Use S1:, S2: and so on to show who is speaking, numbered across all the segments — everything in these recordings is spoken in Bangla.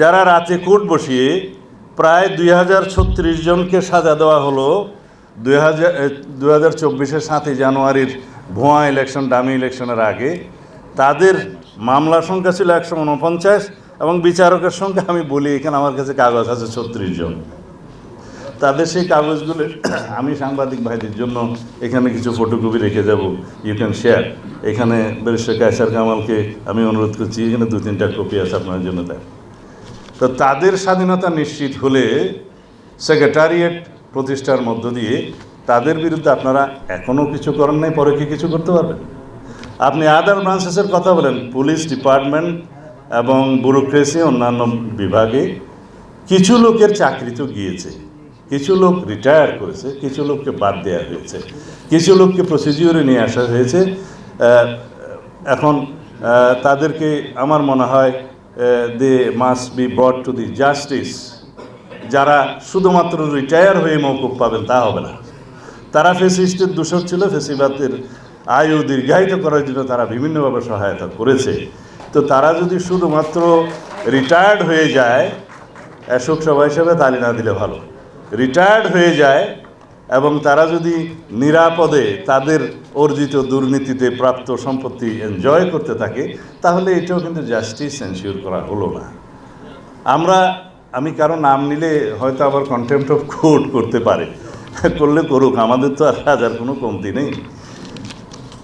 S1: যারা রাতে কোর্ট বসিয়ে প্রায় দুই হাজার ছত্রিশ জনকে সাজা দেওয়া হলো, দুই হাজার দুই হাজার সাতই জানুয়ারির ভুয়া ইলেকশন ডামি ইলেকশনের আগে, তাদের মামলার সংখ্যা ছিল একশো উনপঞ্চাশ এবং বিচারকের সংখ্যা, আমি বলি এখানে আমার কাছে কাগজ আছে ছত্রিশ জন। তাদের সেই কাগজগুলো আমি সাংবাদিক ভাইদের জন্য এখানে কিছু ফটোকপি রেখে যাব ইউ ক্যান শেয়ার এখানে ব্যারিস্টার কায়সার কামালকে আমি অনুরোধ করছি, এখানে দু তিনটা কপি আছে আপনার জন্য দেয় তো তাদের স্বাধীনতা নিশ্চিত হলে সেক্রেটারিয়েট প্রতিষ্ঠার মধ্য দিয়ে তাদের বিরুদ্ধে আপনারা এখনও কিছু করেন নাই, পরে কি কিছু করতে পারবেন? আপনি আদার ব্রাঞ্চেসের কথা বলেন, পুলিশ ডিপার্টমেন্ট এবং ব্যুরোক্রেসি, অন্যান্য বিভাগে কিছু লোকের চাকরি তো গিয়েছে, কিছু লোক রিটায়ার করেছে, কিছু লোককে বাদ দেওয়া হয়েছে, কিছু লোককে প্রসিডিওরে নিয়ে আসা হয়েছে। এখন তাদেরকে আমার মনে হয় they must be broad to the justice যারা শুধুমাত্র রিটায়ার হয়ে মৌকুব পাবেন, তা হবে না। তারা ফেসিস্টের দূষক ছিল ফেসিবাদের আয়ু দীর্ঘায়িত করার জন্য তারা বিভিন্নভাবে সহায়তা করেছে। তো তারা যদি শুধুমাত্র রিটায়ার্ড হয়ে যায় শোকসভা হিসেবে তালি না দিলে ভালো। রিটায়ার্ড হয়ে যায় এবং তারা যদি নিরাপদে তাদের অর্জিত দুর্নীতিতে প্রাপ্ত সম্পত্তি এনজয় করতে থাকে, তাহলে এটাও কিন্তু জাস্টিস এনশিওর করা হলো না। আমরা, আমি কারও নাম নিলে হয়তো আবার কন্টেম্পট অফ কোর্ট করতে পারে। করলে করুক, আমাদের তো আর হাজার কোনো কমতি নেই।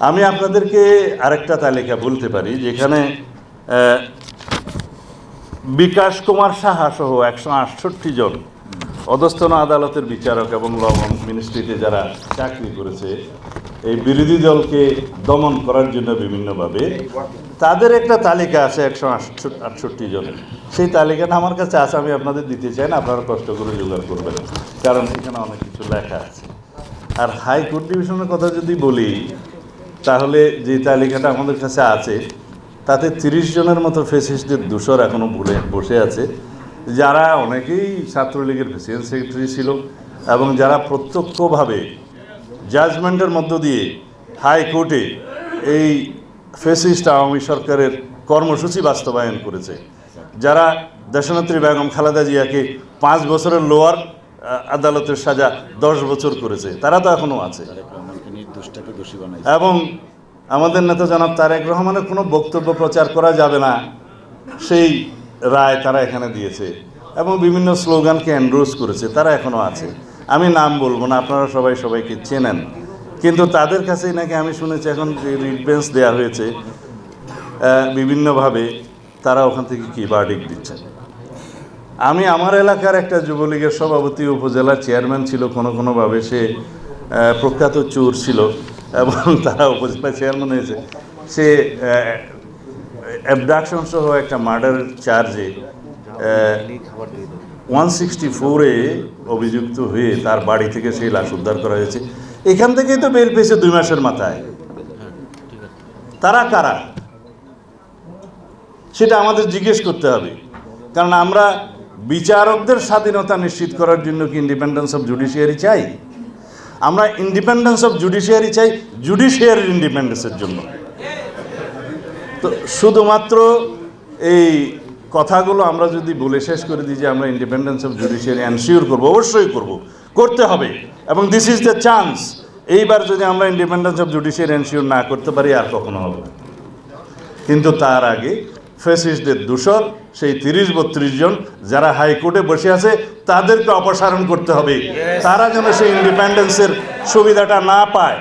S1: আমি আপনাদেরকে আরেকটা তালিকা বলতে পারি, যেখানে বিকাশ কুমার সাহা সহ একশো আটষট্টি জন অধস্তন আদালতের বিচারক এবং ল মিনিস্ট্রিতে যারা চাকরি করেছে, এই বিরোধী দলকে দমন করার জন্য বিভিন্নভাবে তাদের একটা তালিকা আছে একশো আটষট্টি জনের। সেই তালিকাটা আমার কাছে আছে, আমি আপনাদের দিতে চাই না, আপনারা কষ্ট করে জোগাড় করবেন, কারণ এখানে অনেক কিছু লেখা আছে। আর হাইকোর্ট ডিভিশনের কথা যদি বলি, তাহলে যে তালিকাটা আমাদের কাছে আছে, তাতে তিরিশ জনের মতো ফেসিস্টদের দূষর এখনও ভুলে বসে আছে। যারা অনেকেই ছাত্রলীগের প্রেসিডেন্ট সেক্রেটারি ছিল এবং যারা প্রত্যক্ষভাবে জাজমেন্টের মধ্য দিয়ে হাইকোর্টে এই ফেসিস্ট আওয়ামী সরকারের কর্মসূচি বাস্তবায়ন করেছে যারা দেশনেত্রী বেগম খালেদা জিয়াকে পাঁচ বছরের লোয়ার আদালতের সাজা দশ বছর করেছে তারা তো এখনও আছে। এবং আমাদের নেতা জনাব তারেক রহমানের কোনো বক্তব্য প্রচার করা যাবে না সেই রায় তারা এখানে দিয়েছে এবং বিভিন্ন স্লোগানকে এন্ডোর্স করেছে, তারা এখনও আছে। আমি নাম বলব না, আপনারা সবাই সবাইকে চেনেন। কিন্তু তাদের কাছেই নাকি আমি শুনেছি, এখন যে বেঞ্চ দেওয়া হয়েছে বিভিন্নভাবে তারা ওখান থেকে কি বার্ডিক দিচ্ছেন আমি আমার এলাকার একটা যুবলীগের সভাপতি, উপজেলার চেয়ারম্যান ছিল, কোনো কোনোভাবে সে প্রখ্যাত চোর ছিল, এবং তারা উপজেলা চেয়ারম্যান হয়েছে। সে অ্যাবডাকশন সহ একটা মার্ডার চার্জে ওয়ান সিক্সটি ফোরে অভিযুক্ত হয়ে তার বাড়ি থেকে সেই লাশ উদ্ধার করা হয়েছে। এখান থেকেই তো বের পেয়েছে দুই মাসের মাথায়। তারা কারা? সেটা আমাদের জিজ্ঞেস করতে হবে। কারণ আমরা বিচারকদের স্বাধীনতা নিশ্চিত করার জন্য কি ইন্ডিপেন্ডেন্স অফ জুডিশিয়ারি চাই? আমরা ইন্ডিপেন্ডেন্স অফ জুডিশিয়ারি চাই জুডিশিয়ারির ইন্ডিপেন্ডেন্সের জন্য। তো শুধুমাত্র এই কথাগুলো আমরা যদি বলে শেষ করে দিই যে আমরা ইন্ডিপেন্ডেন্স অফ জুডিশিয়ারি এনশিওর করব, অবশ্যই করব। করতে হবে। এবং দিস ইজ দ্য চান্স এইবার যদি আমরা ইন্ডিপেন্ডেন্স অফ জুডিশিয়ারি এনশিওর না করতে পারি, আর কখনো হবে কিন্তু তার আগে ফেসিস্টদের দূষণ, সেই তিরিশ বত্রিশ জন যারা হাইকোর্টে বসে আছে, তাদেরকে অপসারণ করতে হবে। তারা যেন সেই ইন্ডিপেন্ডেন্সের সুবিধাটা না পায়।